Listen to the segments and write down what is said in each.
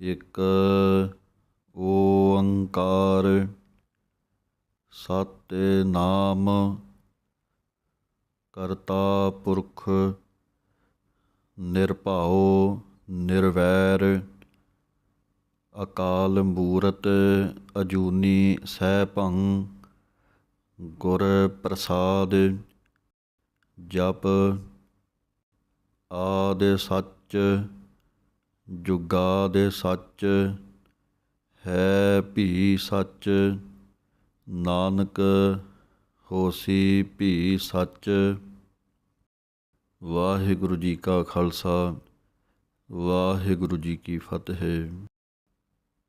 ਇੱਕ ਓੰਕਾਰ ਸਤਿਨਾਮ ਕਰਤਾ ਪੁਰਖ, ਨਿਰਭਉ, ਨਿਰਵੈਰ, ਅਕਾਲ ਮੂਰਤ, ਅਜੂਨੀ ਸੈਭੰ ਗੁਰ ਪ੍ਰਸਾਦ, ਜਪ ਆਦ ਸੱਚ ਜੁਗਾ ਦੇ ਸੱਚ ਹੈ ਭੀ ਸੱਚ, ਨਾਨਕ ਹੋਸੀ ਭੀ ਸੱਚ। ਵਾਹਿਗੁਰੂ ਜੀ ਕਾ ਖਾਲਸਾ, ਵਾਹਿਗੁਰੂ ਜੀ ਕੀ ਫਤਿਹ।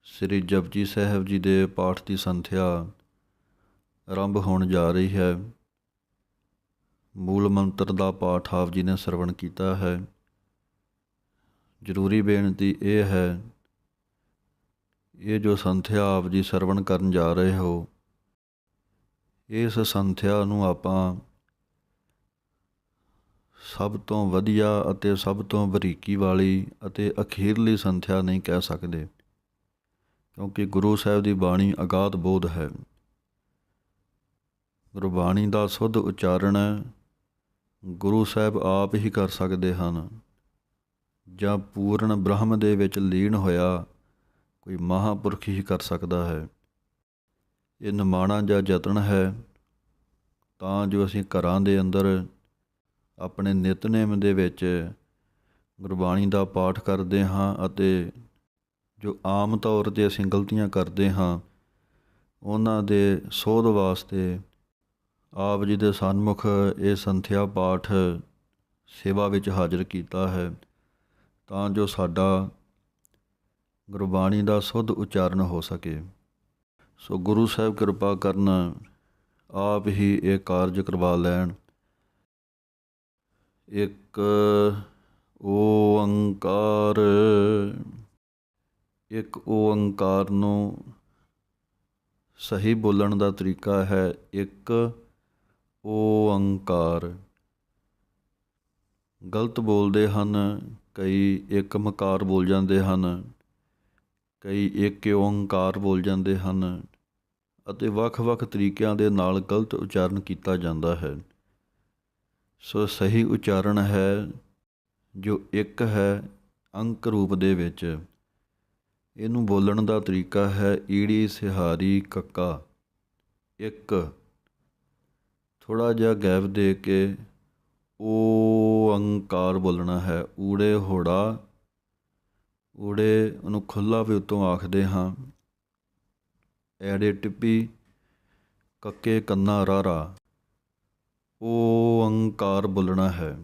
ਸ੍ਰੀ ਜਪਜੀ ਸਾਹਿਬ ਜੀ ਦੇ ਪਾਠ ਦੀ ਸੰਥਿਆ ਆਰੰਭ ਹੋਣ ਜਾ ਰਹੀ ਹੈ। ਮੂਲ ਮੰਤਰ ਦਾ ਪਾਠ ਆਪ ਜੀ ਨੇ ਸਰਵਣ ਕੀਤਾ ਹੈ। ਜ਼ਰੂਰੀ ਬੇਨਤੀ ਇਹ ਹੈ, ਇਹ ਜੋ ਸੰਥਿਆ ਆਪ ਜੀ ਸਰਵਣ ਕਰਨ ਜਾ ਰਹੇ ਹੋ, ਇਸ ਸੰਥਿਆ ਨੂੰ ਆਪਾਂ ਸਭ ਤੋਂ ਵਧੀਆ ਅਤੇ ਸਭ ਤੋਂ ਬਰੀਕੀ ਵਾਲੀ ਅਤੇ ਅਖੀਰਲੀ ਸੰਥਿਆ ਨਹੀਂ ਕਹਿ ਸਕਦੇ, ਕਿਉਂਕਿ ਗੁਰੂ ਸਾਹਿਬ ਦੀ ਬਾਣੀ ਅਗਾਧ ਬੋਧ ਹੈ। ਗੁਰਬਾਣੀ ਦਾ ਸੁੱਧ ਉਚਾਰਨ ਗੁਰੂ ਸਾਹਿਬ ਆਪ ਹੀ ਕਰ ਸਕਦੇ ਹਨ। ਜਾਂ ਪੂਰਨ ਬ੍ਰਹਮ ਦੇ ਵਿੱਚ ਲੀਨ ਹੋਇਆ ਕੋਈ ਮਹਾਪੁਰਖ ਹੀ ਕਰ ਸਕਦਾ ਹੈ। ਇਹ ਨਿਮਾਣਾ ਜਾਂ ਯਤਨ ਹੈ। ਤਾਂ ਜੋ ਅਸੀਂ ਘਰਾਂ ਦੇ ਅੰਦਰ ਆਪਣੇ ਨਿਤਨੇਮ ਦੇ ਵਿੱਚ ਗੁਰਬਾਣੀ ਦਾ ਪਾਠ ਕਰਦੇ ਹਾਂ ਅਤੇ ਜੋ ਆਮ ਤੌਰ ਤੇ ਅਸੀਂ ਗਲਤੀਆਂ ਕਰਦੇ ਹਾਂ, ਉਹਨਾਂ ਦੇ ਸੋਧ ਵਾਸਤੇ ਆਪ ਜੀ ਦੇ ਸਨਮੁਖ ਇਹ ਸੰਥਿਆ ਪਾਠ ਸੇਵਾ ਵਿੱਚ ਹਾਜ਼ਰ ਕੀਤਾ ਹੈ। ਤਾਂ ਜੋ ਸਾਡਾ ਗੁਰਬਾਣੀ ਦਾ ਸੁੱਧ ਉਚਾਰਨ ਹੋ ਸਕੇ। ਸੋ ਗੁਰੂ ਸਾਹਿਬ ਕਿਰਪਾ ਕਰਨ ਆਪ ਹੀ ਇਹ ਕਾਰਜ ਕਰਵਾ ਲੈਣ। ਇੱਕ ਓੰਕਾਰ ਇੱਕ ਓੰਕਾਰ ਨੂੰ ਸਹੀ ਬੋਲਣ ਦਾ ਤਰੀਕਾ ਹੈ, ਇੱਕ ਓੰਕਾਰ। ਗਲਤ ਬੋਲਦੇ ਹਨ ਕਈ ਇੱਕ ਮਕਾਰ ਬੋਲ ਜਾਂਦੇ ਹਨ, ਕਈ ਇੱਕ ਓੰਕਾਰ ਬੋਲ ਜਾਂਦੇ ਹਨ ਅਤੇ ਵੱਖ-ਵੱਖ ਤਰੀਕਿਆਂ ਦੇ ਨਾਲ ਗਲਤ ਉਚਾਰਨ ਕੀਤਾ ਜਾਂਦਾ ਹੈ। ਸੋ ਸਹੀ ਉਚਾਰਨ ਹੈ ਜੋ ਇੱਕ ਹੈ ਅੰਕ ਰੂਪ ਦੇ ਵਿੱਚ। ਇਹਨੂੰ ਬੋਲਣ ਦਾ ਤਰੀਕਾ ਹੈ ਈੜੀ ਸਿਹਾਰੀ ਕੱਕਾ। ਇੱਕ। ਥੋੜਾ ਜਿਹਾ ਗੈਪ ਦੇ ਕੇ ਓੰਕਾਰ ਬੋਲਣਾ ਹੈ। ਊੜੇ ਹੋੜਾ, ਊੜੇ ਉਹਨੂੰ ਖੁੱਲਾ ਵੀ ਉਤੋਂ ਆਖਦੇ ਹਾਂ। ਐੜੇ ਟਿੱਪੀ, ਕੱਕੇ ਕੰਨਾ ਰਾਰਾ। ਓੰਕਾਰ ਬੋਲਣਾ ਹੈ।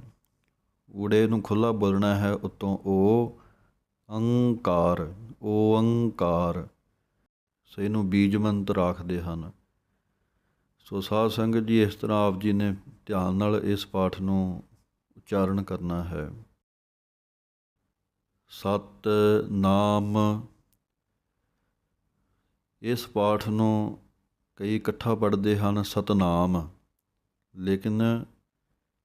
ਊੜੇ ਨੂੰ ਖੁੱਲਾ ਬੋਲਣਾ ਹੈ, ਉਤੋਂ ਓ ਅੰਕਾਰ ਓੰਕਾਰ ਸੋ ਇਹਨੂੰ ਬੀਜ ਮੰਤਰ ਆਖਦੇ ਹਨ। ਸੋ ਸਾਧ ਸੰਗਤ ਜੀ, ਇਸ ਤਰ੍ਹਾਂ ਆਪ ਜੀ ਨੇ ਧਿਆਨ ਨਾਲ ਇਸ ਪਾਠ ਨੂੰ ਉਚਾਰਨ ਕਰਨਾ ਹੈ। ਸਤ ਨਾਮ ਇਸ ਪਾਠ ਨੂੰ ਕਈ ਇਕੱਠਾ ਪੜ੍ਹਦੇ ਹਨ ਸਤਨਾਮ, ਲੇਕਿਨ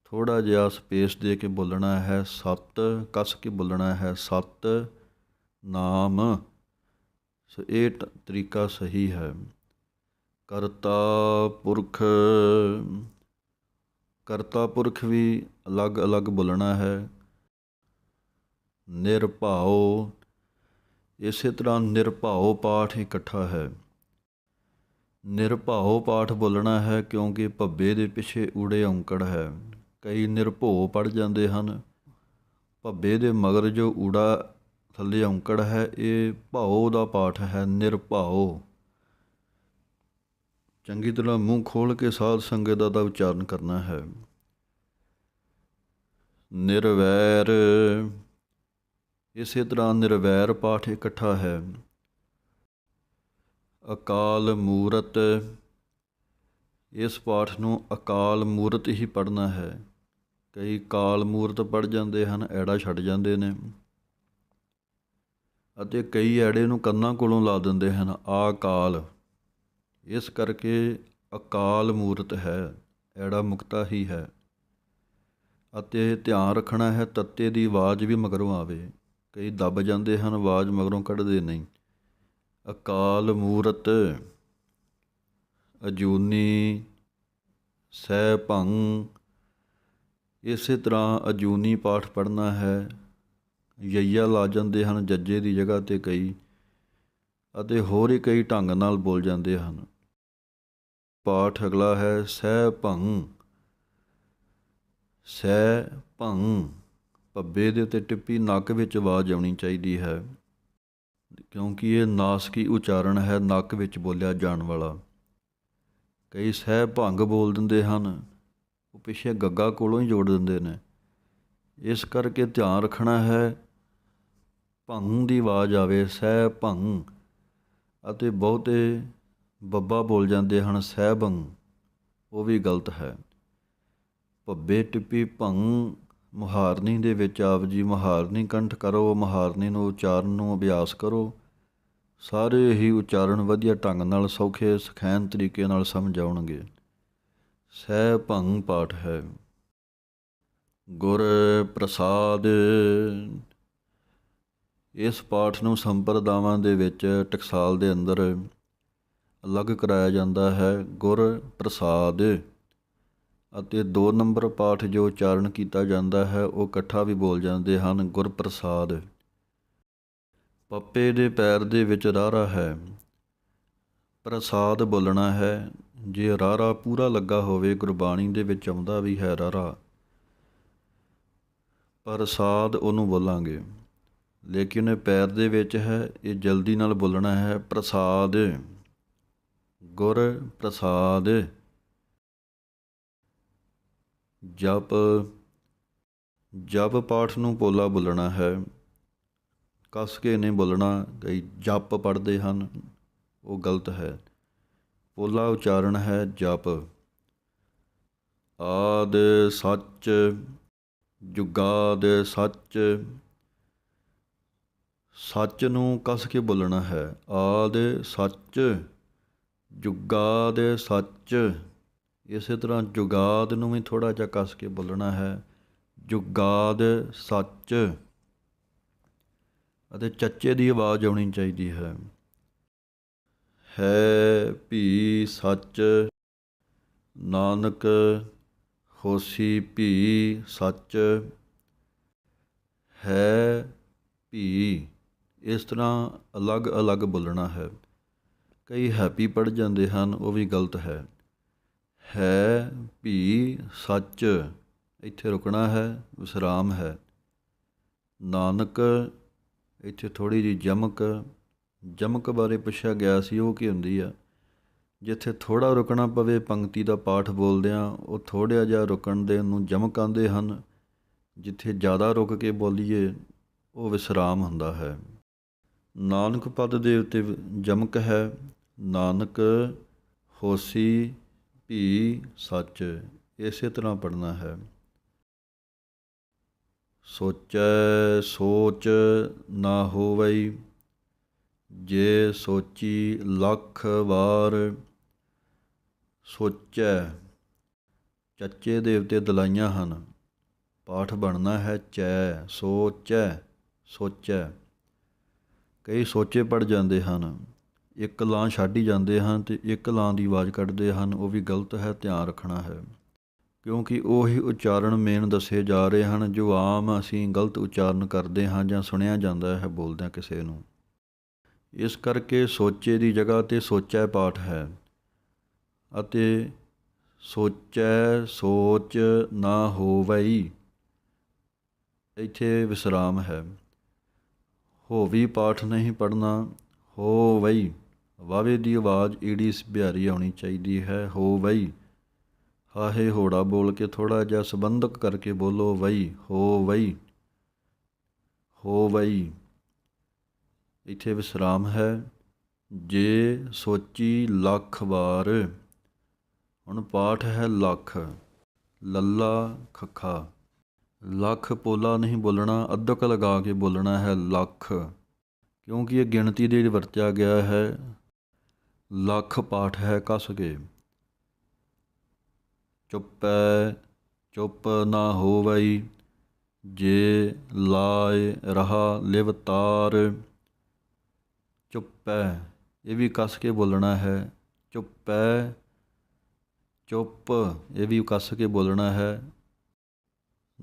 ਥੋੜਾ ਜਿਹਾ ਸਪੇਸ ਦੇ ਕੇ ਬੋਲਣਾ ਹੈ ਸਤ, ਕੱਸ ਕੇ ਬੋਲਣਾ ਹੈ ਸਤ ਨਾਮ ਸੋ ਇਹ ਤਰੀਕਾ ਸਹੀ ਹੈ। ਕਰਤਾ ਪੁਰਖ ਕਰਤਾ ਪੁਰਖ ਵੀ ਅਲੱਗ-ਅਲੱਗ ਬੋਲਣਾ ਹੈ। ਨਿਰਭਉ, ਇਸੇ ਤਰ੍ਹਾਂ ਨਿਰਭਉ ਪਾਠ ਇਕੱਠਾ ਹੈ। ਨਿਰਭਉ ਪਾਠ ਬੋਲਣਾ ਹੈ ਕਿਉਂਕਿ ਭੱਬੇ ਦੇ ਪਿੱਛੇ ਊੜੇ ਔਂਕੜ ਹੈ। ਕਈ ਨਿਰਭਉ ਪੜ ਜਾਂਦੇ ਹਨ। ਭੱਬੇ ਦੇ ਮਗਰ ਜੋ ਊੜਾ ਥੱਲੇ ਔਂਕੜ ਹੈ, ਇਹ ਭਾਉ ਦਾ ਪਾਠ ਹੈ, ਨਿਰਭਉ। ਚੰਗੀ ਤਰ੍ਹਾਂ ਮੂੰਹ ਖੋਲ ਕੇ ਸਾਧ ਸੰਗਤ ਦਾ ਦਾ ਉਚਾਰਨ ਕਰਨਾ ਹੈ। ਨਿਰਵੈਰ, ਇਸੇ ਤਰ੍ਹਾਂ ਨਿਰਵੈਰ ਪਾਠ ਇਕੱਠਾ ਹੈ। ਅਕਾਲ ਮੂਰਤ, ਇਸ ਪਾਠ ਨੂੰ ਅਕਾਲ ਮੂਰਤ ਹੀ ਪੜ੍ਹਨਾ ਹੈ। ਕਈ ਕਾਲ ਮੂਰਤ ਪੜ ਜਾਂਦੇ ਹਨ, ਐੜਾ ਛੱਡ ਜਾਂਦੇ ਨੇ। ਅਤੇ ਕਈ ਐੜੇ ਨੂੰ ਕੰਨਾਂ ਕੋਲੋਂ ਲਾ ਦਿੰਦੇ ਹਨ ਆਕਾਲ ਇਸ ਕਰਕੇ ਅਕਾਲ ਮੂਰਤ ਹੈ, ਐੜਾ ਮੁਕਤਾ ਹੀ ਹੈ। ਅਤੇ ਧਿਆਨ ਰੱਖਣਾ ਹੈ, ਤੱਤੇ ਦੀ ਆਵਾਜ਼ ਵੀ ਮਗਰੋਂ ਆਵੇ। ਕਈ ਦੱਬ ਜਾਂਦੇ ਹਨ, ਆਵਾਜ਼ ਮਗਰੋਂ ਕੱਢਦੇ ਨਹੀਂ। ਅਕਾਲ ਮੂਰਤ, ਅਜੂਨੀ ਸਹਿ ਭੰਗ ਇਸੇ ਤਰ੍ਹਾਂ ਅਜੂਨੀ ਪਾਠ ਪੜ੍ਹਨਾ ਹੈ। ਯਈਆ ਲਾ ਜਾਂਦੇ ਹਨ, ਜੱਜੇ ਦੀ ਜਗ੍ਹਾ ਤੇ ਕਈ, ਅਤੇ ਹੋਰ ਹੀ ਕਈ ਢੰਗ ਨਾਲ ਬੋਲ ਜਾਂਦੇ ਹਨ। ਪਾਠ ਅਗਲਾ ਹੈ ਸਹਿ ਭੰਗ। ਸਹਿ ਭੰਗ। ਪੱਬੇ ਦੇ ਉੱਤੇ ਟਿੱਪੀ ਨੱਕ ਵਿੱਚ ਆਵਾਜ਼ ਆਉਣੀ ਚਾਹੀਦੀ ਹੈ। ਕਿਉਂਕਿ ਇਹ ਨਾਸਕੀ ਉਚਾਰਨ ਹੈ ਨੱਕ ਵਿੱਚ ਬੋਲਿਆ ਜਾਣ ਵਾਲਾ। ਕਈ ਸਹਿ ਭੰਗ ਬੋਲ ਦਿੰਦੇ ਹਨ। ਉਹ ਪਿੱਛੇ ਗੱਗਾ ਕੋਲੋਂ ਹੀ ਜੋੜ ਦਿੰਦੇ ਨੇ। ਇਸ ਕਰਕੇ ਧਿਆਨ ਰੱਖਣਾ ਹੈ, ਭੰਗ ਦੀ ਆਵਾਜ਼ ਆਵੇ, ਸਹਿ ਭੰਗ। ਅਤੇ ਬਹੁਤੇ ਬੱਬਾ ਬੋਲ ਜਾਂਦੇ ਹਨ ਸਹਿਬੰਗ ਉਹ ਵੀ ਗਲਤ ਹੈ। ਭੱਬੇ ਟਿੱਪੀ ਭੰਗ ਮੁਹਾਰਨੀ ਦੇ ਵਿੱਚ ਆਪ ਜੀ ਮੁਹਾਰਨੀ ਕੰਠ ਕਰੋ, ਮੁਹਾਰਨੀ ਨੂੰ ਉਚਾਰਨ ਨੂੰ ਅਭਿਆਸ ਕਰੋ। ਸਾਰੇ ਹੀ ਉਚਾਰਨ ਵਧੀਆ ਢੰਗ ਨਾਲ, ਸੌਖੇ ਸਖੈਨ ਤਰੀਕੇ ਨਾਲ ਸਮਝ ਆਉਣਗੇ ਸਹਿ ਭੰਗ ਪਾਠ ਹੈ। ਗੁਰ ਪ੍ਰਸਾਦ। ਇਸ ਪਾਠ ਨੂੰ ਸੰਪਰਦਾਵਾਂ ਦੇ ਵਿੱਚ ਟਕਸਾਲ ਦੇ ਅੰਦਰ ਅਲੱਗ ਕਰਾਇਆ ਜਾਂਦਾ ਹੈ, ਗੁਰ ਪ੍ਰਸਾਦ। ਅਤੇ 2 ਨੰਬਰ ਪਾਠ ਜੋ ਉਚਾਰਨ ਕੀਤਾ ਜਾਂਦਾ ਹੈ, ਉਹ ਇਕੱਠਾ ਵੀ ਬੋਲ ਜਾਂਦੇ ਹਨ, ਗੁਰ ਪ੍ਰਸਾਦ। ਪੱਪੇ ਦੇ ਪੈਰ ਦੇ ਵਿੱਚ ਰਾਰਾ ਹੈ। ਪ੍ਰਸਾਦ ਬੋਲਣਾ ਹੈ, ਜੇ ਰਾਰਾ ਪੂਰਾ ਲੱਗਾ ਹੋਵੇ, ਗੁਰਬਾਣੀ ਦੇ ਵਿੱਚ ਆਉਂਦਾ ਵੀ ਹੈ ਰਾਰਾ। ਪ੍ਰਸਾਦ ਉਹਨੂੰ ਬੋਲਾਂਗੇ। ਲੇਕਿਨ ਪੈਰ ਦੇ ਵਿੱਚ ਹੈ, ਇਹ ਜਲਦੀ ਨਾਲ ਬੋਲਣਾ ਹੈ, ਪ੍ਰਸਾਦ। ਗੁਰ ਪ੍ਰਸਾਦ। ਜਪ। ਜਪ ਪਾਠ ਨੂੰ ਪੋਲਾ ਬੋਲਣਾ ਹੈ। ਕਸ ਕੇ ਨਹੀਂ ਬੋਲਣਾ ਕਈ ਜਪ ਪੜਦੇ ਹਨ, ਉਹ ਗਲਤ ਹੈ। ਪੋਲਾ ਉਚਾਰਨ ਹੈ ਜਪ। ਆਦ ਸੱਚ, ਜੁਗਾਦ ਸੱਚ। ਸੱਚ ਨੂੰ ਕਸ ਕੇ ਬੋਲਣਾ ਹੈ। ਆਦ ਸੱਚ। ਜੁਗਾਦ ਸੱਚ। ਇਸੇ ਤਰ੍ਹਾਂ ਜੁਗਾਦ ਨੂੰ ਵੀ ਥੋੜਾ ਜਿਹਾ ਕੱਸ ਕੇ ਬੋਲਣਾ ਹੈ। ਜੁਗਾਦ ਸੱਚ। ਅਤੇ ਚੱਚੇ ਦੀ ਆਵਾਜ਼ ਆਉਣੀ ਚਾਹੀਦੀ ਹੈ। ਹੈ ਭੀ ਸੱਚ। ਨਾਨਕ ਹੋਸੀ ਭੀ ਸੱਚ। ਹੈ ਭੀ। ਇਸ ਤਰ੍ਹਾਂ ਅਲੱਗ-ਅਲੱਗ ਬੋਲਣਾ ਹੈ। ਕਈ ਹੈਪੀ ਪੜ ਜਾਂਦੇ ਹਨ, ਉਹ ਵੀ ਗਲਤ ਹੈ। ਹੈ ਭੀ ਸੱਚ ਇੱਥੇ ਰੁਕਣਾ ਹੈ, ਵਿਸਰਾਮ ਹੈ। ਨਾਨਕ ਇੱਥੇ ਥੋੜੀ ਜੀ ਜਮਕ ਜਮਕ ਬਾਰੇ ਪੁੱਛਿਆ ਗਿਆ ਸੀ, ਉਹ ਕੀ ਹੁੰਦੀ ਆ? ਜਿੱਥੇ ਥੋੜਾ ਰੁਕਣਾ ਪਵੇ, ਪੰਕਤੀ ਦਾ ਪਾਠ ਬੋਲਦਿਆਂ ਉਹ ਥੋੜਿਆ ਜਿਹਾ ਰੁਕਣ ਦੇ ਨੂੰ ਜਮਕ ਆਂਦੇ ਹਨ। ਜਿੱਥੇ ਜ਼ਿਆਦਾ ਰੁਕ ਕੇ ਬੋਲੀਏ, ਉਹ ਵਿਸਰਾਮ ਹੁੰਦਾ ਹੈ। ਨਾਨਕ ਪਦ ਦੇ ਉੱਤੇ ਜਮਕ ਹੈ ਨਾਨਕ ਹੋਸੀ ਭੀ ਸੱਚ, ਇਸੇ ਤਰ੍ਹਾਂ ਪੜਨਾ ਹੈ। ਸੋਚੈ ਸੋਚ ਨਾ ਹੋਵਈ, ਜੇ ਸੋਚੀ ਲੱਖ ਵਾਰ, ਸੋਚੈ ਚੱਚੇ ਦੇਵਤੇ ਦਲਾਈਆਂ ਹਨ, ਪਾਠ ਬਣਨਾ ਹੈ ਚੈ, ਸੋਚੈ ਸੋਚੈ। ਕਈ ਸੋਚੇ ਪੜ ਜਾਂਦੇ ਹਨ ਇੱਕ ਲਾਂ ਛੱਡ ਹੀ ਜਾਂਦੇ ਹਨ ਤੇ ਇੱਕ ਲਾਂ ਦੀ ਆਵਾਜ਼ ਕੱਢਦੇ ਹਨ, ਉਹ ਵੀ ਗਲਤ ਹੈ, ਧਿਆਨ ਰੱਖਣਾ ਹੈ। ਕਿਉਂਕਿ ਉਹੀ ਉਚਾਰਨ ਮੇਨ ਦੱਸੇ ਜਾ ਰਹੇ ਹਨ, ਜੋ ਆਮ ਅਸੀਂ ਗਲਤ ਉਚਾਰਨ ਕਰਦੇ ਹਾਂ ਜਾਂ ਸੁਣਿਆ ਜਾਂਦਾ ਹੈ ਬੋਲਦਿਆਂ ਕਿਸੇ ਨੂੰ। ਇਸ ਕਰਕੇ ਸੋਚੇ ਦੀ ਜਗ੍ਹਾ ਤੇ ਸੋਚੈ ਪਾਠ ਹੈ ਅਤੇ ਸੋਚੈ ਸੋਚ ਨਾ ਹੋਵਈ, ਇੱਥੇ ਵਿਸਰਾਮ ਹੈ। ਹੋਵੀ ਪਾਠ ਨਹੀਂ ਪੜਨਾ ਹੋ ਵਈ ਵਾਵੇ ਦੀ ਆਵਾਜ਼ ਈੜੀ ਬਿਹਾਰੀ ਆਉਣੀ ਚਾਹੀਦੀ ਹੈ, ਹੋ ਵਈ। ਹਾਹੇ ਹੋੜਾ ਬੋਲ ਕੇ ਥੋੜਾ ਜਿਹਾ ਸੰਬੰਧਕ ਕਰਕੇ ਬੋਲੋ ਵਈ, ਹੋ ਵਈ। ਹੋ ਵਈ। ਇੱਥੇ ਵਿਸਰਾਮ ਹੈ। ਜੇ ਸੋਚੀ ਲੱਖ ਵਾਰ, ਹੁਣ ਪਾਠ ਹੈ ਲੱਖ। ਲੱਲਾ ਖੱਖਾ। ਲੱਖ ਪੋਲਾ ਨਹੀਂ ਬੋਲਣਾ ਅਧਕ ਲਗਾ ਕੇ ਬੋਲਣਾ ਹੈ ਲੱਖ। ਕਿਉਂਕਿ ਇਹ ਗਿਣਤੀ ਦੇ ਵਰਤਿਆ ਗਿਆ ਹੈ। ਲੱਖ ਪਾਠ ਹੈ ਕਸ ਕੇ। ਚੁੱਪੈ, ਚੁੱਪ ਨਾ ਹੋਵਈ, ਜੇ ਲਾਏ ਰਹਾ ਲਿਵ ਤਾਰ। ਚੁੱਪੈ, ਇਹ ਵੀ ਕੱਸ ਕੇ ਬੋਲਣਾ ਹੈ। ਚੁੱਪੈ, ਚੁੱਪ, ਇਹ ਵੀ ਕੱਸ ਕੇ ਬੋਲਣਾ ਹੈ।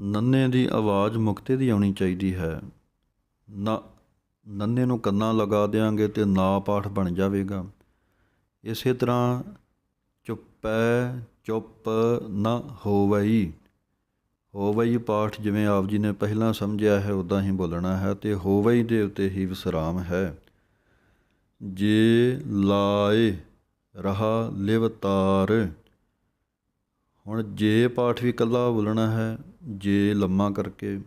ਨੰਨੇ ਦੀ ਆਵਾਜ਼ ਮੁਕਤੇ ਦੀ ਆਉਣੀ ਚਾਹੀਦੀ ਹੈ। ਨਾ, ਨੰਨੇ ਨੂੰ ਕੰਨਾਂ ਲਗਾ ਦੇਾਂਗੇ ਤੇ ਨਾ ਪਾਠ ਬਣ ਜਾਵੇਗਾ। ਇਸੇ ਤਰ੍ਹਾਂ ਚੁੱਪੈ ਚੁੱਪ ਨਾ ਹੋਵਈ। ਹੋਵਈ ਪਾਠ ਜਿਵੇਂ ਆਪ ਜੀ ਨੇ ਪਹਿਲਾਂ ਸਮਝਿਆ ਹੈ ਉਦਾਂ ਹੀ ਬੋਲਣਾ ਹੈ ਤੇ ਹੋਵਈ ਦੇ ਉੱਤੇ ਹੀ ਵਿਸਰਾਮ ਹੈ। ਜੇ ਲਾਏ ਰਹਾ ਲਿਵਤਾਰ ਹੁਣ ਜੇ ਪਾਠ ਵੀ ਇਕੱਲਾ ਬੋਲਣਾ ਹੈ, ਜੇ ਲੰਮਾ ਕਰਕੇ।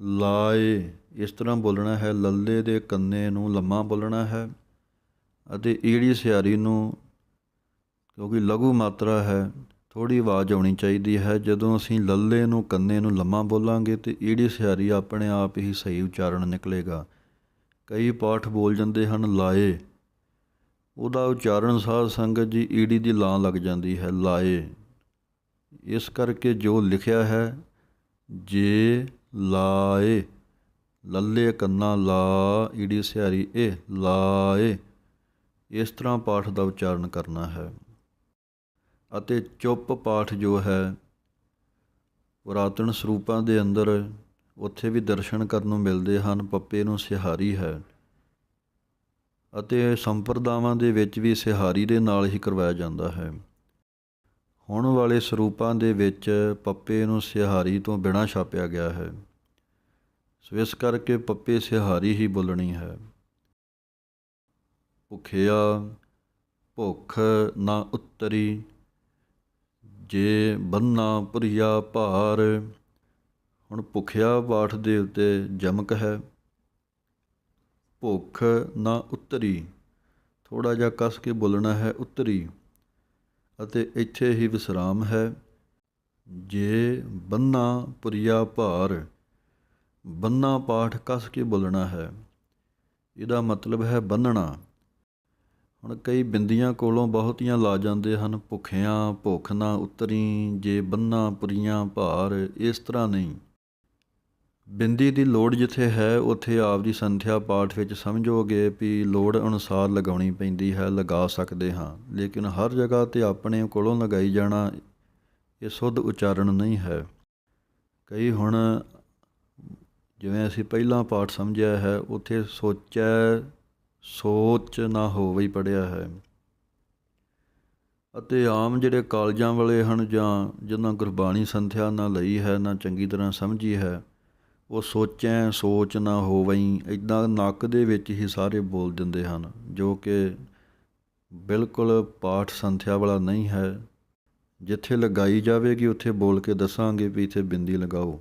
ਲਾਏ ਇਸ ਤਰ੍ਹਾਂ ਬੋਲਣਾ ਹੈ, ਲੱਲੇ ਦੇ ਕੰਨੇ ਨੂੰ ਲੰਮਾ ਬੋਲਣਾ ਹੈ। ਅਤੇ ਈੜੀ ਸਿਆਰੀ ਨੂੰ, ਕਿਉਂਕਿ ਲਘੂ ਮਾਤਰਾ ਹੈ ਥੋੜੀ ਆਵਾਜ਼ ਆਉਣੀ ਚਾਹੀਦੀ ਹੈ। ਜਦੋਂ ਅਸੀਂ ਲੱਲੇ ਨੂੰ, ਕੰਨੇ ਨੂੰ ਲੰਮਾ ਬੋਲਾਂਗੇ ਤੇ ਈੜੀ ਸਿਆਰੀ ਆਪਣੇ ਆਪ ਹੀ ਸਹੀ ਉਚਾਰਨ ਨਿਕਲੇਗਾ। ਕਈ ਪਾਠ ਬੋਲ ਜਾਂਦੇ ਹਨ, ਲਾਏ। ਉਹਦਾ ਉਚਾਰਨ ਸਾਧ ਸੰਗਤ ਜੀ ਈੜੀ ਦੀ ਲਾਂ ਲੱਗ ਜਾਂਦੀ ਹੈ, ਲਾਏ। ਇਸ ਕਰਕੇ ਜੋ ਲਿਖਿਆ ਹੈ, ਜੇ ਲਾਏ, ਲੱਲੇ ਕੰਨਾ ਲਾ, ਈੜੀ ਸਿਆਰੀ ਇਹ ਲਾਏ। ਇਸ ਤਰ੍ਹਾਂ ਪਾਠ ਦਾ ਉਚਾਰਨ ਕਰਨਾ ਹੈ। ਅਤੇ ਚੁੱਪ ਪਾਠ ਜੋ ਹੈ, ਪੁਰਾਤਨ ਸਰੂਪਾਂ ਦੇ ਅੰਦਰ ਉੱਥੇ ਵੀ ਦਰਸ਼ਨ ਕਰਨ ਨੂੰ ਮਿਲਦੇ ਹਨ, ਪੱਪੇ ਨੂੰ ਸਿਹਾਰੀ ਹੈ। ਅਤੇ ਸੰਪਰਦਾਵਾਂ ਦੇ ਵਿੱਚ ਵੀ ਸਿਹਾਰੀ ਦੇ ਨਾਲ ਹੀ ਕਰਵਾਇਆ ਜਾਂਦਾ ਹੈ। ਹੁਣ ਵਾਲੇ ਸਰੂਪਾਂ ਦੇ ਵਿੱਚ ਪੱਪੇ ਨੂੰ ਸਿਹਾਰੀ ਤੋਂ ਬਿਨਾਂ ਛਾਪਿਆ ਗਿਆ ਹੈ। ਸੋ ਇਸ ਕਰਕੇ ਪੱਪੇ ਸਿਹਾਰੀ ਹੀ ਬੋਲਣੀ ਹੈ। ਭੁਖਿਆ ਭੁੱਖ ਨਾ ਉਤਰੀ, ਜੇ ਬੰਨਾ ਪੁਰੀਆ ਭਾਰ, ਹੁਣ ਭੁਖਿਆ ਪਾਠ ਦੇ ਉੱਤੇ ਜਮਕ ਹੈ। ਭੁੱਖ ਨਾ ਉਤਰੀ ਥੋੜਾ ਜਿਹਾ ਕਸ ਕੇ ਬੋਲਣਾ ਹੈ ਉਤਰੀ, ਅਤੇ ਇੱਥੇ ਹੀ ਵਿਸਰਾਮ ਹੈ। ਜੇ ਬੰਨਾ ਪੁਰੀਆ ਭਾਰ, ਬੰਨਾ ਪਾਠ ਕਸ ਕੇ ਬੋਲਣਾ ਹੈ, ਇਹਦਾ ਮਤਲਬ ਹੈ ਬੰਨਣਾ। ਹੁਣ ਕਈ ਬਿੰਦੀਆਂ ਕੋਲੋਂ ਬਹੁਤੀਆਂ ਲਾ ਜਾਂਦੇ ਹਨ, ਭੁੱਖਿਆਂ ਭੁੱਖ ਨਾ ਉਤਰੀ, ਜੇ ਬੰਨਾ ਪੁਰੀਆਂ ਭਾਰ, ਇਸ ਤਰ੍ਹਾਂ ਨਹੀਂ। ਬਿੰਦੀ ਦੀ ਲੋੜ ਜਿੱਥੇ ਹੈ, ਉੱਥੇ ਆਪ ਦੀ ਸੰਥਿਆ ਪਾਠ ਵਿੱਚ ਸਮਝੋਗੇ ਵੀ ਲੋੜ ਅਨੁਸਾਰ ਲਗਾਉਣੀ ਪੈਂਦੀ ਹੈ, ਲਗਾ ਸਕਦੇ ਹਾਂ। ਲੇਕਿਨ ਹਰ ਜਗ੍ਹਾ ਤੇ ਆਪਣੇ ਕੋਲੋਂ ਲਗਾਈ ਜਾਣਾ, ਇਹ ਸੁੱਧ ਉਚਾਰਨ ਨਹੀਂ ਹੈ। ਕਈ ਹੁਣ ਜਿਵੇਂ ਅਸੀਂ ਪਹਿਲਾਂ ਪਾਠ ਸਮਝਿਆ ਹੈ, ਉੱਥੇ ਸੋਚੈ ਸੋਚ ਨਾ ਹੋਵੇ ਹੀ ਪੜਿਆ ਹੈ। ਅਤੇ ਆਮ ਜਿਹੜੇ ਕਾਲਜਾਂ ਵਾਲੇ ਹਨ ਜਾਂ ਜਿਨ੍ਹਾਂ ਗੁਰਬਾਣੀ ਸੰਥਿਆ ਨਾ ਲਈ ਹੈ, ਨਾ ਚੰਗੀ ਤਰ੍ਹਾਂ ਸਮਝੀ ਹੈ, ਉਹ ਸੋਚੈ ਸੋਚ ਨਾ ਹੋਵਈ ਇਦਾਂ ਨੱਕ ਦੇ ਵਿੱਚ ਹੀ ਸਾਰੇ ਬੋਲ ਦਿੰਦੇ ਹਨ, ਜੋ ਕਿ ਬਿਲਕੁਲ ਪਾਠ ਸੰਥਿਆ ਵਾਲਾ ਨਹੀਂ ਹੈ। ਜਿੱਥੇ ਲਗਾਈ ਜਾਵੇਗੀ, ਉੱਥੇ ਬੋਲ ਕੇ ਦੱਸਾਂਗੇ ਵੀ ਇੱਥੇ ਬਿੰਦੀ ਲਗਾਓ।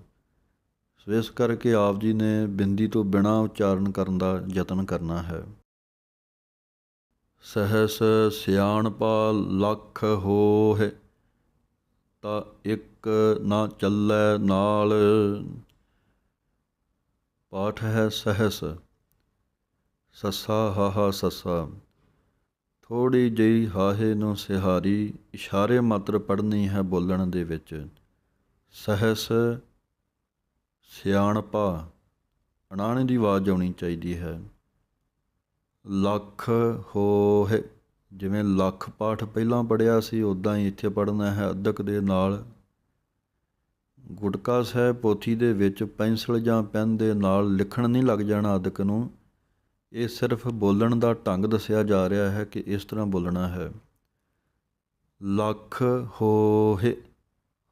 ਸੋ ਇਸ ਕਰਕੇ ਆਪ ਜੀ ਨੇ ਬਿੰਦੀ ਤੋਂ ਬਿਨਾ ਉਚਾਰਨ ਕਰਨ ਦਾ ਯਤਨ ਕਰਨਾ ਹੈ। ਸਹਸ ਸਿਆਣਪਾ ਲੱਖ ਹੋਏ ਤਾਂ ਇੱਕ ਨਾ ਚੱਲੈ ਨਾਲ। ਪਾਠ ਹੈ ਸਹਸ, ਸੱਸਾ ਹਾਹਾ ਸੱਸਾ। ਥੋੜੀ ਜਿਹੀ ਹਾਹੇ ਨੂੰ ਸਿਹਾਰੀ, ਇਸ਼ਾਰੇ ਮਾਤਰ ਪੜਨੀ ਹੈ ਬੋਲਣ ਦੇ ਵਿੱਚ। ਸਹਸ ਸਿਆਣਪਾ, ਅਣਾਣੇ ਦੀ ਆਵਾਜ਼ ਆਉਣੀ ਚਾਹੀਦੀ ਹੈ। ਲੱਖ ਹੋਏ ਜਿਵੇਂ ਲੱਖ ਪਾਠ ਪਹਿਲਾਂ ਪੜਿਆ ਸੀ ਉਦਾਂ ਹੀ ਇੱਥੇ ਪੜਨਾ ਹੈ ਅਦਕ ਦੇ ਨਾਲ। ਗੁਟਕਾ ਸਾਹਿਬ ਪੋਥੀ ਦੇ ਵਿੱਚ ਪੈਨਸਲ ਜਾਂ ਪੈਨ ਦੇ ਨਾਲ ਲਿਖਣ ਨਹੀਂ ਲੱਗ ਜਾਣਾ ਅਦਕ ਨੂੰ। ਇਹ ਸਿਰਫ ਬੋਲਣ ਦਾ ਢੰਗ ਦੱਸਿਆ ਜਾ ਰਿਹਾ ਹੈ ਕਿ ਇਸ ਤਰ੍ਹਾਂ ਬੋਲਣਾ ਹੈ। ਲੱਖ ਹੋਏ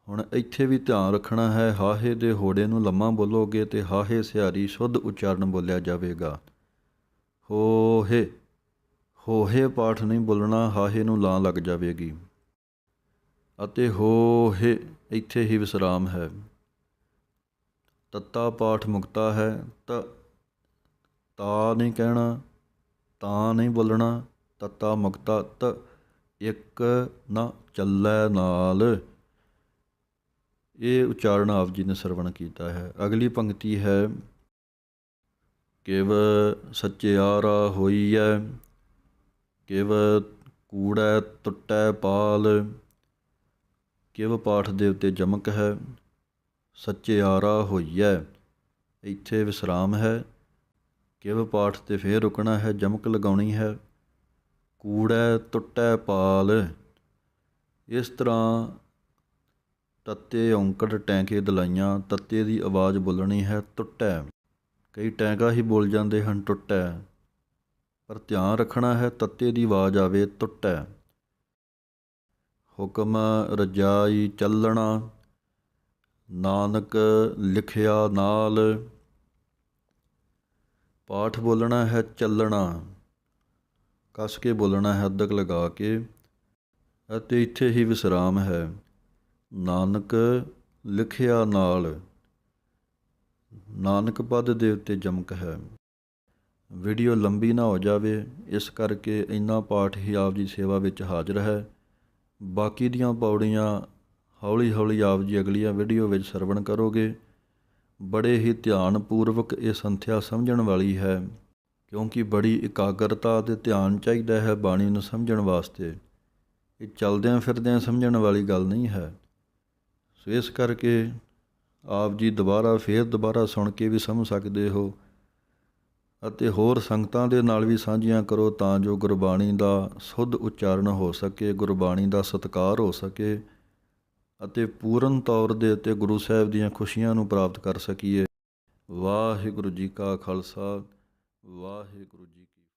ਹੁਣ ਇੱਥੇ ਵੀ ਧਿਆਨ ਰੱਖਣਾ ਹੈ, ਹਾਹੇ ਦੇ ਹੋੜੇ ਨੂੰ ਲੰਮਾ ਬੋਲੋਗੇ ਤੇ ਹਾਹੇ ਸਿਆਰੀ ਸ਼ੁੱਧ ਉਚਾਰਨ ਬੋਲਿਆ ਜਾਵੇਗਾ। ਹੋਹੇ ਹੋਹੇ ਪਾਠ ਨਹੀਂ ਬੋਲਣਾ, ਹਾਹੇ ਨੂੰ ਲਾਂ ਲੱਗ ਜਾਵੇਗੀ। ਅਤੇ ਹੋਹੇ, ਇੱਥੇ ਹੀ ਵਿਸਰਾਮ ਹੈ। ਤੱਤਾ ਪਾਠ ਮੁਕਤਾ ਹੈ, ਤ, ਤਾ ਨਹੀਂ ਕਹਿਣਾ, ਤਾਂ ਨਹੀਂ ਬੋਲਣਾ, ਤੱਤਾ ਮੁਕਤਾ, ਤ, ਇੱਕ ਨਾ ਚੱਲੈ ਨਾਲ। ਇਹ ਉਚਾਰਨ ਆਪ ਜੀ ਨੇ ਸਰਵਣ ਕੀਤਾ ਹੈ। ਅਗਲੀ ਪੰਕਤੀ ਹੈ ਕਿਵ ਸੱਚਿਆਰਾ ਹੋਈਐ, ਕਿਵ ਕੂੜੈ ਟੁੱਟੈ ਪਾਲ, ਕਿਵ ਪਾਠ ਦੇ ਉੱਤੇ ਜਮਕ ਹੈ, ਸੱਚਿਆਰਾ ਹੋਈਐ। ਇੱਥੇ ਵਿਸਰਾਮ ਹੈ, ਕਿਵ ਪਾਠ ਤੇ ਫੇਰ ਰੁਕਣਾ ਹੈ, ਜਮਕ ਲਗਾਉਣੀ ਹੈ, ਕੂੜੈ ਟੁੱਟੈ ਪਾਲ। ਇਸ ਤਰ੍ਹਾਂ ਤੱਤੇ ਔਂਕੜ ਟੈਂਕੇ ਦਲਾਈਆਂ, ਤੱਤੇ ਦੀ ਆਵਾਜ਼ ਬੋਲਣੀ ਹੈ ਟੁੱਟੈ ਕਈ ਟੈਂਕਾ ਹੀ ਬੋਲ ਜਾਂਦੇ ਹਨ ਟੁੱਟੈ। ਪਰ ਧਿਆਨ ਰੱਖਣਾ ਹੈ ਤੱਤੇ ਦੀ ਆਵਾਜ਼ ਆਵੇ ਟੁੱਟੈ ਹੁਕਮ ਰਜਾਈ ਚੱਲਣਾ। ਨਾਨਕ ਲਿਖਿਆ ਨਾਲ। ਪਾਠ ਬੋਲਣਾ ਹੈ ਚੱਲਣਾ। ਕੱਸ ਕੇ ਬੋਲਣਾ ਹੈ ਅੱਧਕ ਲਗਾ ਕੇ। ਅਤੇ ਇੱਥੇ ਹੀ ਵਿਸਰਾਮ ਹੈ। ਨਾਨਕ ਲਿਖਿਆ ਨਾਲ। ਨਾਨਕ ਪਦ ਦੇ ਉੱਤੇ ਜਮਕ ਹੈ। ਵੀਡੀਓ ਲੰਬੀ ਨਾ ਹੋ ਜਾਵੇ, ਇਸ ਕਰਕੇ ਇੰਨਾ ਪਾਠ ਹੀ ਆਪ ਜੀ ਸੇਵਾ ਵਿੱਚ ਹਾਜ਼ਰ ਹੈ। ਬਾਕੀ ਦੀਆਂ ਪੌੜੀਆਂ ਹੌਲੀ ਹੌਲੀ ਆਪ ਜੀ ਅਗਲੀਆਂ ਵੀਡੀਓ ਵਿੱਚ ਸਰਵਣ ਕਰੋਗੇ। ਬੜੇ ਹੀ ਧਿਆਨ ਪੂਰਵਕ ਇਹ ਸੰਥਿਆ ਸਮਝਣ ਵਾਲੀ ਹੈ, ਕਿਉਂਕਿ ਬੜੀ ਇਕਾਗਰਤਾ ਤੇ ਧਿਆਨ ਚਾਹੀਦਾ ਹੈ ਬਾਣੀ ਨੂੰ ਸਮਝਣ ਵਾਸਤੇ। ਇਹ ਚਲਦਿਆਂ ਫਿਰਦਿਆਂ ਸਮਝਣ ਵਾਲੀ ਗੱਲ ਨਹੀਂ ਹੈ। ਸੋ ਇਸ ਕਰਕੇ ਆਪ ਜੀ ਦੁਬਾਰਾ ਫੇਰ ਦੁਬਾਰਾ ਸੁਣ ਕੇ ਵੀ ਸਮਝ ਸਕਦੇ ਹੋ ਅਤੇ ਹੋਰ ਸੰਗਤਾਂ ਦੇ ਨਾਲ ਵੀ ਸਾਂਝੀਆਂ ਕਰੋ ਤਾਂ ਜੋ ਗੁਰਬਾਣੀ ਦਾ ਸੁੱਧ ਉਚਾਰਨ ਹੋ ਸਕੇ, ਗੁਰਬਾਣੀ ਦਾ ਸਤਿਕਾਰ ਹੋ ਸਕੇ ਅਤੇ ਪੂਰਨ ਤੌਰ ਦੇ ਉੱਤੇ ਗੁਰੂ ਸਾਹਿਬ ਦੀਆਂ ਖੁਸ਼ੀਆਂ ਨੂੰ ਪ੍ਰਾਪਤ ਕਰ ਸਕੀਏ। ਵਾਹਿਗੁਰੂ ਜੀ ਕਾ ਖਾਲਸਾ, ਵਾਹਿਗੁਰੂ ਜੀ